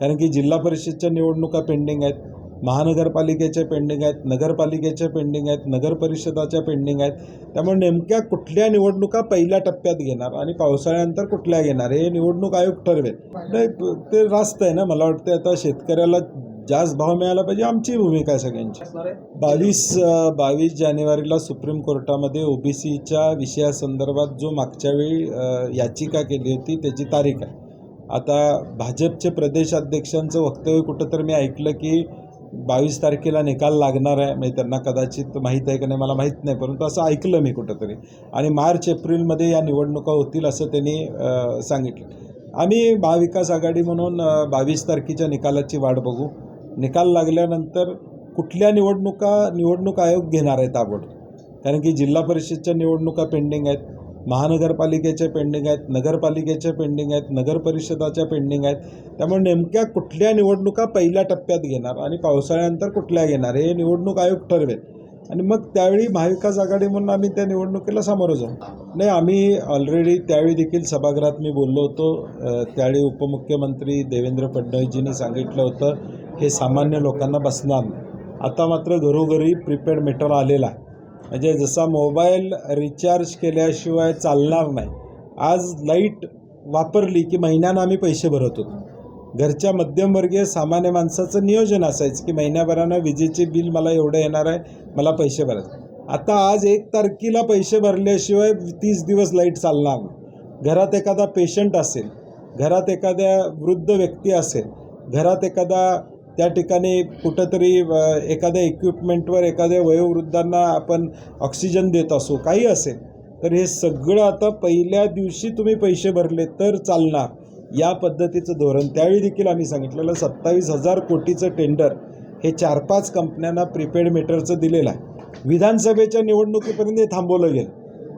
कारण की जिल्हा परिषदच्या निवडणुका पेंडिंग आहेत महानगरपालिकेच्या पेंडिंग आहेत नगरपालिकेच्या पेंडिंग आहेत नगर परिषदाच्या पेंडिंग आहेत. त्यामुळे नेमक्या कुठल्या निवडणुका पहिल्या टप्प्यात घेणार आणि पावसाळ्यानंतर कुठल्या घेणार हे निवडणूक आयोग ठरवेल. नाही ते रास्त आहे ना मला वाटतं आता शेतकऱ्याला जास्त भाव मिळाला पाहिजे आमची भूमिका आहे सगळ्यांची. बावीस बावीस जानेवारीला सुप्रीम कोर्टामध्ये ओबीसीच्या विषयासंदर्भात जो मागच्या वेळी याचिका केली होती त्याची तारीख आहे. आता भाजपचे प्रदेशाध्यक्षांचं वक्तव्य कुठं तर मी ऐकलं की बावीस तारखेला निकाल लागणार आहे. म्हणजे त्यांना कदाचित माहीत आहे का नाही मला माहीत नाही परंतु असं ऐकलं मी कुठंतरी. आणि मार्च एप्रिलमध्ये या निवडणुका होतील असं त्यांनी सांगितलं. आम्ही महाविकास आघाडी म्हणून बावीस तारखेच्या निकालाची वाट बघू. निकाल लागल्यानंतर कुठल्या निवडणुका निवडणूक आयोग घेणार आहे ताबडतोब? कारण की जिल्हा परिषदच्या निवडणुका पेंडिंग आहेत. महानगरपालिकेच्या पेंडिंग आहेत नगरपालिकेच्या पेंडिंग आहेत नगर परिषदाच्या पेंडिंग आहेत. त्यामुळे नेमक्या कुठल्या निवडणुका पहिल्या टप्प्यात घेणार आणि पावसाळ्यानंतर कुठल्या घेणार हे निवडणूक आयोग ठरवेल. आणि मग त्यावेळी महाविकास आघाडी म्हणून आम्ही त्या निवडणुकीला सामोरं जाऊ. नाही आम्ही ऑलरेडी त्यावेळी देखील सभागृहात मी बोललो होतो. त्यावेळी उपमुख्यमंत्री देवेंद्र फडणवीसजींनी सांगितलं होतं हे सामान्य लोकांना बसणार नाही. आता मात्र घरोघरी प्रीपेड मीटर आलेला आहे. म्हणजे जसा मोबाईल रिचार्ज केल्याशिवाय चालणार नाही आज लाइट वापरली की महिन्यानं आम्ही पैसे भरत होतो. घरच्या मध्यमवर्गीय सामान्य माणसाचं नियोजन असायचं की महिन्याभरानं विजेचे बिल मला एवढं येणार आहे मला पैसे भरायचे. आता आज एक तारखेला पैसे भरल्याशिवाय तीस दिवस लाइट चालणार नाही. घरात एखादा पेशंट असेल घरात एखाद्या वृद्ध व्यक्ती असेल घरात एखादा त्या ठिकाणी कुठंतरी एखाद्या इक्विपमेंटवर एखाद्या वयोवृद्धांना आपण ऑक्सिजन देत असू काही असेल तर हे सगळं आता पहिल्या दिवशी तुम्ही पैसे भरले तर चालणार. या पद्धतीचं धोरण. त्यावेळी देखील आम्ही सांगितलेलं सत्तावीस हजार कोटीचं टेंडर हे चार पाच कंपन्यांना प्रीपेड मीटरचं दिलेलं आहे. विधानसभेच्या निवडणुकीपर्यंत हे थांबवलं गेलं.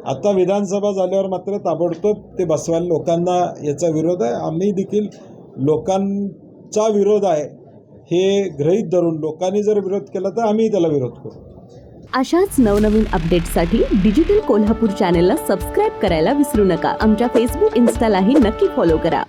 आता विधानसभा झाल्यावर मात्र ताबडतोब ते बसवायला लोकांना याचा विरोध आहे. आम्ही देखील लोकांचा विरोध आहे. हे गृहीत धरून लोकांनी जर विरोध केला तर आम्ही त्याला विरोध करू. अशाच नवनवीन अपडेट्ससाठी डिजिटल कोल्हापूर चॅनेलला सबस्क्राईब करायला विसरू नका. आमच्या फेसबुक इन्स्टालाही नक्की फॉलो करा.